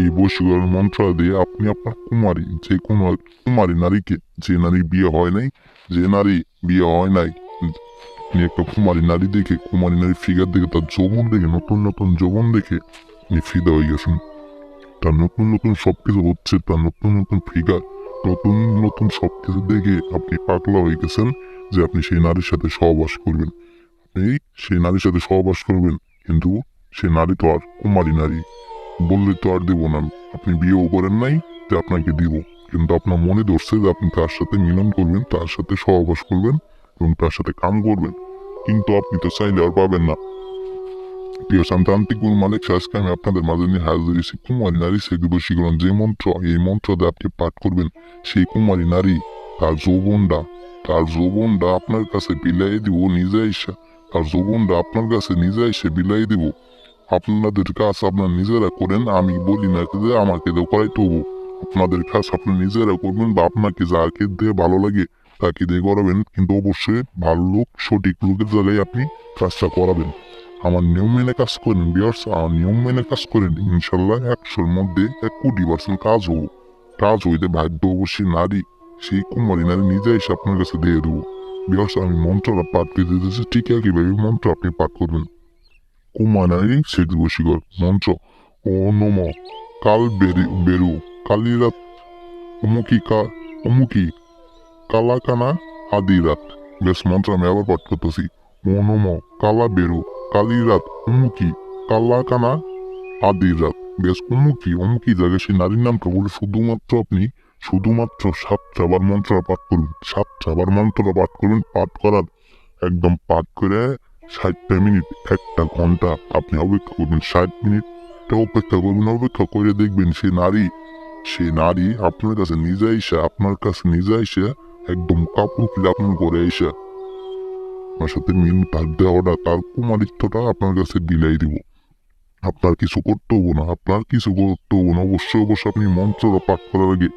এই বশীকরণ মন্ত্র দিয়ে আপনি আপনার কুমারী, যে কোনো কুমারী নারীকে, যে নারী বিয়ে হয় নাই, যে নারী বিয়ে হয় নাই, আপনি একটা কুমারী নারী দেখে, কুমারী নারী ফিগার দেখে, তার যৌবন দেখে, নতুন নতুন যৌবন দেখে আপনি ফিদা হয়ে গেছেন। তার নতুন নতুন সবকিছু হচ্ছে, তার নতুন নতুন ফিগার নতুন নতুন সবকিছু দেখে আপনি পাগলা হয়ে গেছেন যে আপনি সেই নারীর সাথে সহবাস করবেন। আপনি সেই নারীর সাথে সহবাস করবেন, কিন্তু সে নারী তো আর কুমারী নারী। বললে তো আর দিব না। আপনি বিয়েও করেন নাই যে আপনাকে দিব। কিন্তু আপনার মনে ধরছে যে আপনি তার সাথে মিলন করবেন, তার সাথে সহবাস করবেন এবং তার সাথে কাম করবেন। কিন্তু আপনি তো চাইলে আর পাবেন না। প্রিয় গুরু মালিক, আজকে আমি আপনাদের মাঝে নিয়ে হাজির কুমারী নারী যে মন্ত্র, এই মন্ত্র দিয়ে আপনি পাঠ করবেন, সেই কুমারী নারী তার যৌবনটা তার যৌবনটা আপনার কাছে বিলাই দিব, নিজে এসে, তার যৌবনটা আপনার কাছে নিজে এসে বিলাই দিব। আপনাদের কাজ আপনার নিজেরা করেন, আমি বলি না যে আমাকে দেও করাইতে হব আপনাদের কাজ আপনি নিজেরা করবেন বা আপনাকে যাকে দিয়ে ভালো লাগে, তাকে দিয়ে করাবেন। কিন্তু অবশ্যই ভালো লোক, সঠিক লোকের জায়গায় আপনি কাজটা করাবেন। আমার নিয়ম মেনে কাজ করেন বিয়ার্স আমার নিয়ম মেনে কাজ করেন, ইনশাল্লাহ একশোর মধ্যে এক কোটি পার্সেন্ট কাজ হব কাজ হইতে ভাগ্য অবশ্যই নারী, সেই কুমারী নারী নিজে এসে আপনার কাছে দিয়ে দেবো। বিয়ার্স আমি মন্ত্রটা পাঠ করে দিতেছি, ঠিক একইভাবে মন্ত্র আপনি পাঠ করবেন। কুমারী সেটি বসিকর মন্ত্র ও নম কাল বেরি বেরু কালিরাত অমুকি কা অমুকি কালাকানা আদি রাত বেশ মন্ত্র আমি আবার পাঠ করতেছি ও নম কালা বেরু কালিরাত অমুকি কালাকানা আদি রাত বেশ অমুকি অমুকি জায়গায় সেই নারীর নামটা বলে শুধুমাত্র আপনি শুধুমাত্র সাতটা বার মন্ত্র পাঠ করুন সাতটা বার মন্ত্র পাঠ করুন পাঠ করার একদম পাঠ করে ষাটটা মিনিট, একটা ঘণ্টা। আপনি অপেক্ষা করবেন ষাট মিনিটটা অপেক্ষা করবেন, অপেক্ষা করে দেখবেন সে নারী সে নারী আপনার কাছে নিজে এসে, আপনার কাছে নিজে এসে একদম কাপড় খুলে আপনার ঘরে এসে আপনার সাথে মিল, তার দেওয়াটা তার কুমারিত্বটা আপনার কাছে বিলাই দিব। আপনার কিছু করতে হব না, আপনার কিছু করতে হব না। অবশ্যই অবশ্যই আপনি মন্ত্রটা পাঠ করার আগে,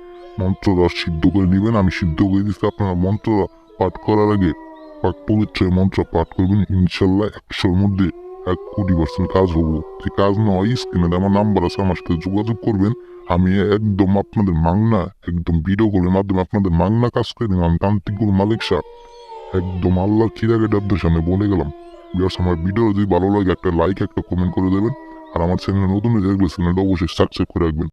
মন্ত্রটা সিদ্ধ করে নেবেন। আমি সিদ্ধ করে দিচ্ছি আপনারা মন্ত্রটা পাঠ করার আগে। পাক পবিত্র মন্ত্র পাঠ করবেন, ইনশাল্লাহ একশোর মধ্যে এক কোটি পার্সেন্ট কাজ হব। যে কাজ নয় স্ক্রিনে আমার নাম্বার আছে, আমার সাথে যোগাযোগ করবেন। আমি একদম আপনাদের মাংনা, একদম ভিডিও কলের মাধ্যমে আপনাদের মাংনা কাজ করে দিলাম। আমি তান্ত্রিক গুরু মালিক সাহ। একদম আল্লাহ খিরাকে আপনাদের সামনে বলে গেলাম। বিকজ আমার ভিডিও যদি ভালো লাগে, একটা লাইক একটা কমেন্ট করে দেবেন। আর আমার চ্যানেলে নতুন হয়ে চ্যানেলটা অবশ্যই সাবস্ক্রাইব করে রাখবেন।